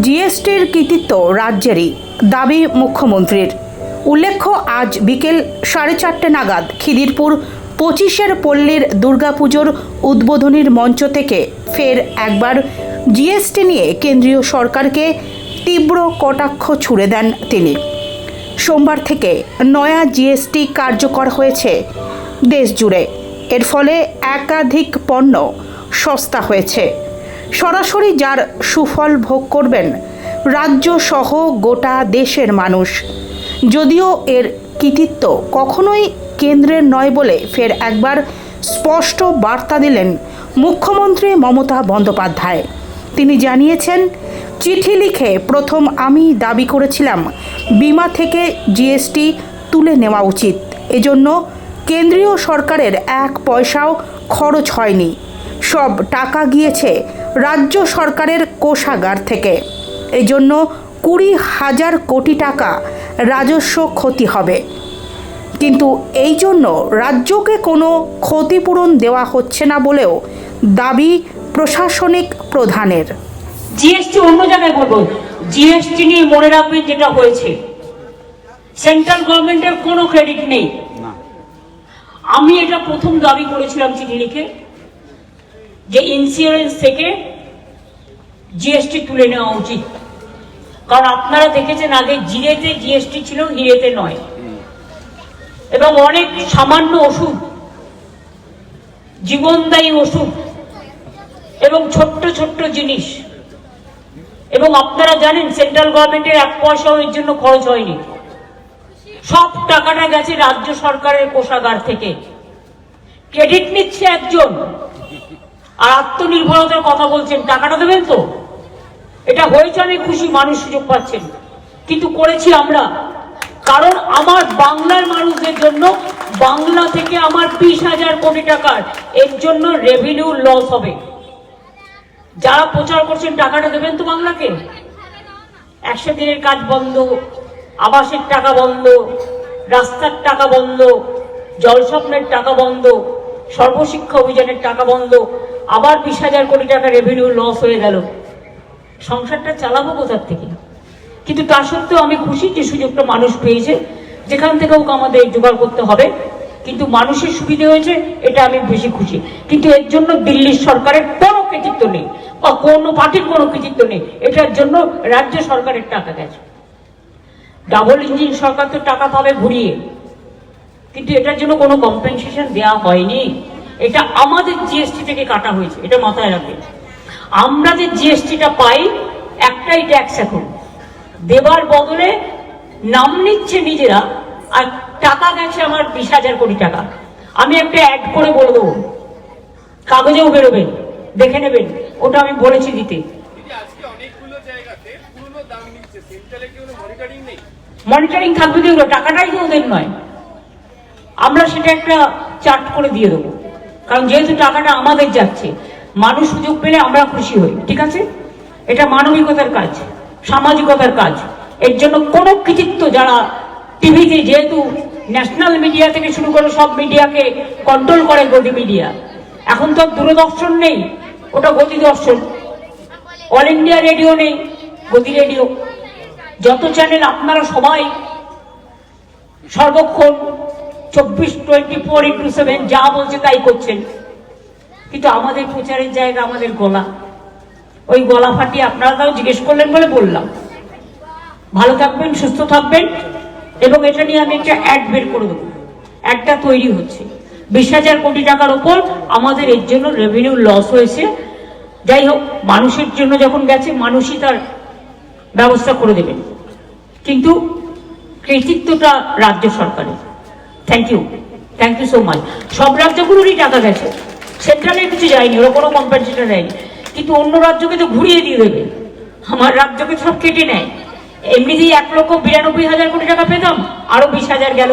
জিএসটির কৃতিত্ব রাজ্যেরই, দাবি মুখ্যমন্ত্রীর। উল্লেখ্য, আজ বিকেল সাড়ে চারটে নাগাদ খিদিরপুর পঁচিশের পল্লীর দুর্গাপুজোর উদ্বোধনীর মঞ্চ থেকে ফের একবার জিএসটি নিয়ে কেন্দ্রীয় সরকারকে তীব্র কটাক্ষ ছুড়ে দেন তিনি। সোমবার থেকে নয়া জিএসটি কার্যকর হয়েছে দেশ জুড়ে এর ফলে একাধিক পণ্য সস্তা হয়েছে। সরাসরি যার সুফল ভোগ করবেন, রাজ্য সহ গোটা দেশের মানুষ। যদিও এর কৃতিত্ব কখনোই কেন্দ্রের নয় বলে ফের একবার স্পষ্ট বার্তা দিলেন মুখ্যমন্ত্রী মমতা বন্দ্যোপাধ্যায়। তিনি জানিয়েছেন, চিঠি লিখে প্রথম আমি দাবি করেছিলাম, বিমা থেকে জিএসটি তুলে নেওয়া উচিত। এজন্য কেন্দ্রীয় সরকারের এক পয়সাও খরচ হয়নি। সব টাকা গিয়েছে রাজ্য সরকারের কোষাগার থেকে। এজন্য কুড়ি হাজার কোটি টাকা রাজস্ব ক্ষতি হবে। কিন্তু এই জন্য রাজ্যকে কোনো ক্ষতিপূরণ দেওয়া হচ্ছে না বলেও দাবি প্রশাসনিক প্রধানের। জিএসটি অন্য জায়গায় বলব জিএসটি নিয়ে মনে রাখবেন যেটা হয়েছে। সেন্ট্রাল গভর্নমেন্টের কোনো ক্রেডিট নেই। আমি এটা প্রথম দাবি করেছিলাম চিঠি লিখে। যে ইন্স্যুরেন্স থেকে জিএসটি তুলে নেওয়া উচিত। কারণ আপনারা দেখেছেন আগে জিরেতে জিএসটি ছিল, হিরেতে নয়। এবং অনেক সামান্য ওষুধ, জীবনদায়ী ওষুধ এবং ছোট্ট ছোট্ট জিনিস। এবং আপনারা জানেন সেন্ট্রাল গভর্নমেন্টের এক পয়সাও এর জন্য খরচ হয়নি। সব টাকাটা গেছে রাজ্য সরকারের কোষাগার থেকে। ক্রেডিট নিচ্ছে একজন। আর আত্মনির্ভরতার কথা বলছেন, টাকাটা দেবেন তো? এটা হয়েছে আমি খুশি, মানুষ সুযোগ পাচ্ছেন। কিন্তু করেছি আমরা। কারণ আমার বাংলার মানুষদের জন্য বাংলা থেকে আমার বিশ হাজার কোটি টাকার এর জন্য রেভিনিউ লস হবে। যারা প্রচার করছেন, টাকাটা দেবেন তো বাংলাকে? একশো দিনের কাজ বন্ধ, আবাসের টাকা বন্ধ, রাস্তার টাকা বন্ধ, জলস্বপ্নের টাকা বন্ধ সর্বশিক্ষা অভিযানের টাকা বন্ধ, আবার বিশ হাজার কোটি টাকা রেভিনিউ লস হয়ে গেল। সংসারটা চালাবো কোথার থেকে? কিন্তু তা সত্ত্বেও আমি খুশি যে সুযোগটা মানুষ পেয়েছে, যেখান থেকে হোক আমাদের জোগাড় করতে হবে। কিন্তু মানুষের সুবিধে হয়েছে, এটা আমি বেশি খুশি। কিন্তু এর জন্য দিল্লির সরকারের কোনো কৃতিত্ব নেই, বা কোনো পার্টির কোনো কৃতিত্ব নেই। এটার জন্য রাজ্য সরকারের টাকা গেছে। ডাবল ইঞ্জিন সরকার তো টাকা পাবে ঘুরিয়ে। কিন্তু এটার জন্য কোনো কম্পেনসেশন দেওয়া হয়নি। এটা আমাদের জিএসটি থেকে কাটা হয়েছে এটা মাথায় রাখবেন। আমরা যে জিএসটিটা পাই একটাই ট্যাক্স এখন। দেবার বদলে নাম নিচ্ছে নিজেরা আর টাকা গেছে আমার বিশ হাজার কোটি টাকা। আমি একটা অ্যাড করে বলে দেবো। কাগজেও বেরোবেন দেখে নেবেন। ওটা আমি বলেছি দিতে। কি মনিটরিং থাকবে তো ওগুলো টাকাটাই তো ওদের নয়। আমরা সেটা একটা চার্ট করে দিয়ে দেবো। কারণ যেহেতু টাকাটা আমাদের যাচ্ছে, মানুষ সুযোগ পেলে আমরা খুশি হই, ঠিক আছে? এটা মানবিকতার কাজ, সামাজিকতার কাজ। এর জন্য কোনো কৃতিত্ব যারা টিভিতে যেহেতু ন্যাশনাল মিডিয়া থেকে শুরু করে সব মিডিয়াকে কন্ট্রোল করে গতি মিডিয়া এখন তো দূরদর্শন নেই, ওটা গতি দর্শন। অল ইন্ডিয়া রেডিও নেই, গতি রেডিও যত চ্যানেল আপনারা সবাই সর্বক্ষণ চব্বিশ টোয়েন্টি ফোর ইন্টু সেভেন যা বলছে তাই করছেন। কিন্তু আমাদের প্রচারের জায়গা আমাদের গলা। ওই গলা ফাটিয়ে আপনারা তাও জিজ্ঞেস করলেন বলে বললাম। ভালো থাকবেন, সুস্থ থাকবেন, এবং এটা নিয়ে আমি একটা অ্যাড বের করে দেবো। অ্যাডটা তৈরি হচ্ছে। বিশ হাজার কোটি টাকার উপর আমাদের এর জন্য রেভিনিউ লস হয়েছে। যাই হোক, মানুষের জন্য যখন গেছে, মানুষই তার ব্যবস্থা করে দেবেন। কিন্তু কৃতিত্বটা রাজ্য সরকারের। Thank you thank you so much সব রাজ্যগুলোরই টাকা গেছে। সেন্ট্রালের কিছু যায়নি, ওরা কোনো কম্পেনসেশন দেয়নি কিন্তু অন্য রাজ্যকে তো ঘুরিয়ে দিয়ে দেবে। আমার রাজ্যকে সব কেটে নেয়। এমনিতেই এক লক্ষ বিরানব্বই হাজার কোটি টাকা পেতাম, আরও বিশ হাজার গেল।